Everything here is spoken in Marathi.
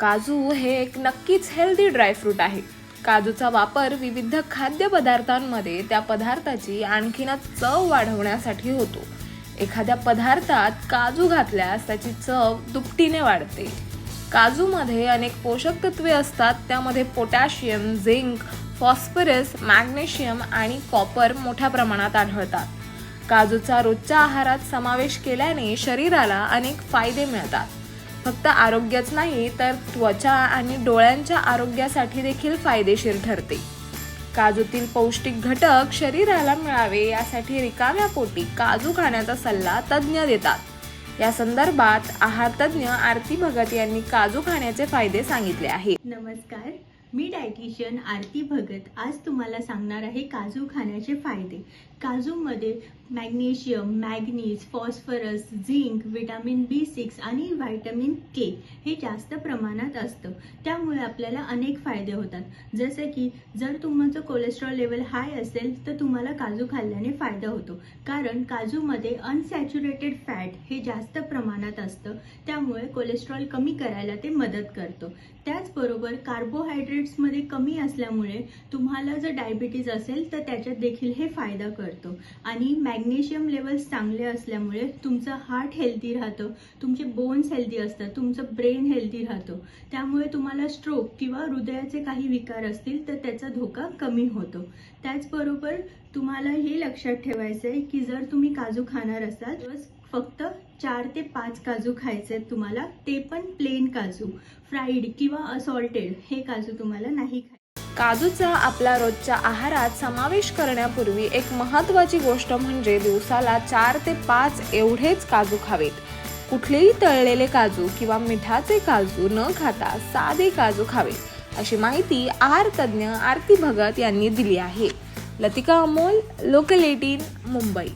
काजू हे एक नक्कीच हेल्दी ड्रायफ्रूट आहे. काजूचा वापर विविध खाद्यपदार्थांमध्ये त्या पदार्थाची आणखीनच चव वाढवण्यासाठी होतो. एखाद्या पदार्थात काजू घातल्यास त्याची चव दुपटीने वाढते. काजूमध्ये अनेक पोषक तत्वे असतात त्यामध्ये पोटॅशियम झिंक फॉस्फरस मॅग्नेशियम आणि कॉपर मोठ्या प्रमाणात आढळतात. काजूचा रोजच्या आहारात समावेश केल्याने शरीराला अनेक फायदे मिळतात. फक्त आरोग्यच नाही तर त्वचा आणि डोळ्यांच्या आरोग्यासाठी देखील फायदेशीर ठरते. काजूतील पौष्टिक घटक शरीराला मिळावे यासाठी रिकाम्या पोटी काजू खाण्याचा सल्ला तज्ज्ञ देतात. या संदर्भात आहार तज्ज्ञ आरती भगत यांनी काजू खाण्याचे फायदे सांगितले आहेत. नमस्कार. मी डायटिशियन आरती भगत आज तुम्हाला सांगणार आहे काजू खाण्याचे फायदे. काजूमध्ये magnesium manganese phosphorus zinc vitamin B six आणि व्हायटमिन के हे जास्त प्रमाणात असतं. त्यामुळे आपल्याला अनेक फायदे होतात. जसं की जर तुमचं कोलेस्ट्रॉल लेवल हाय असेल तर तुम्हाला काजू खाल्ल्याने फायदा होतो. कारण काजूमध्ये अनसॅच्युरेटेड फॅट हे जास्त प्रमाणात असतं. त्यामुळे कोलेस्ट्रॉल कमी करायला ते मदत करतो. त्याचबरोबर कार्बोहायड्रेट कार्बोहायड्रेट्समध्ये कमी असल्यामुळे तुम्हाला जर डायबिटीज असेल तर त्याच्यात देखील हे फायदा करतो. आणि मॅग्नेशियम लेवल्स चांगले असल्यामुळे तुमचं हार्ट हेल्दी राहतं तुमचे बोन्स हेल्दी असतात तुमचं ब्रेन हेल्दी राहतो. त्यामुळे तुम्हाला स्ट्रोक किंवा हृदयाचे काही विकार असतील तर त्याचा धोका कमी होतो. त्याचबरोबर तुम्हाला हे लक्षात ठेवायचं आहे की जर तुम्ही काजू खाणार असाल तर फक्त चार ते पाच काजू खायचे आहेत तुम्हाला. ते पण प्लेन काजू. फ्राईड किंवा असॉल्टेड हे काजू तुम्हाला नाही खायचे. काजूचा आपल्या रोजच्या आहारात समावेश करण्यापूर्वी एक महत्त्वाची गोष्ट म्हणजे दिवसाला चार ते पाच एवढेच काजू खावेत. कुठलेही तळलेले काजू किंवा मिठाचे काजू न खाता साधे काजू खावेत अशी माहिती आहार तज्ज्ञ आरती भगत यांनी दिली आहे. Latika Amol local eighteen Mumbai.